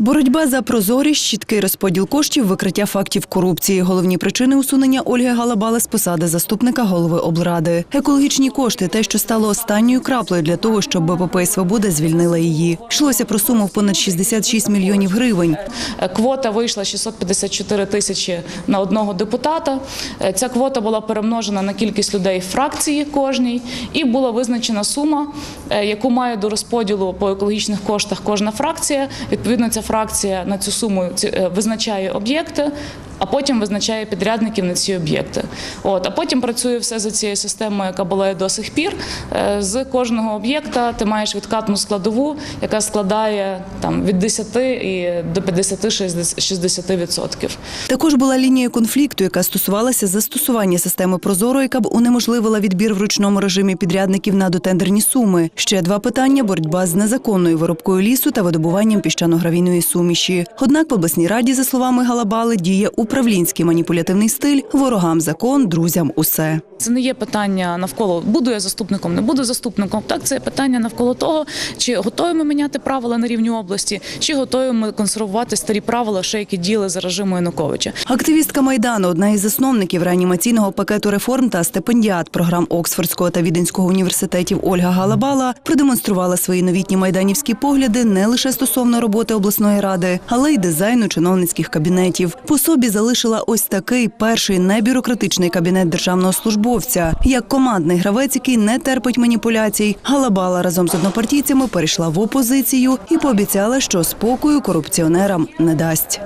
Боротьба за прозорість, чіткий розподіл коштів, викриття фактів корупції. Головні причини усунення Ольги Галабали з посади заступника голови облради. Екологічні кошти те, що стало останньою краплею для того, щоб БПП Свобода звільнила її. Йшлося про суму в понад 66 мільйонів гривень. Квота вийшла 654 тисячі на одного депутата. Ця квота була перемножена на кількість людей фракції кожній, і була визначена сума, е, яку має до розподілу по екологічних коштах кожна фракція. Відповідно, ця фракція на цю суму е, визначає об'єкти. А потім визначає підрядників на ці об'єкти. От а потім працює все за цією системою, яка була і до сих пір. Е, З кожного об'єкта ти маєш відкатну складову, яка складає там від 10 і до 50-60 відсотків. Також була лінія конфлікту, яка стосувалася застосування системи Прозоро, яка б унеможливила відбір в ручному режимі підрядників на дотендерні суми. Ще два питання: боротьба з незаконною виробкою лісу та видобуванням піщано-гравійної суміші. Однак в обласній раді, за словами Галабали, діє управлінський маніпулятивний стиль ворогам закон, друзям усе. Це не є питання навколо буду я заступником, не буду заступником. Так, це питання навколо того, чи готові ми міняти правила на рівні області, чи готові ми консервувати старі правила, ще які діяли за режиму Януковича. Активістка Майдану, одна із засновників реанімаційного пакету реформ та стипендіат програм Оксфордського та Віденського університетів Ольга Галабала продемонструвала свої новітні майданівські погляди не лише стосовно роботи обласної ради, але й дизайну чиновницьких кабінетів. По собі залишила ось такий перший небюрократичний кабінет державного службовця, як командний гравець, який не терпить маніпуляцій. Галабала разом з однопартійцями перейшла в опозицію і пообіцяла, що спокою корупціонерам не дасть.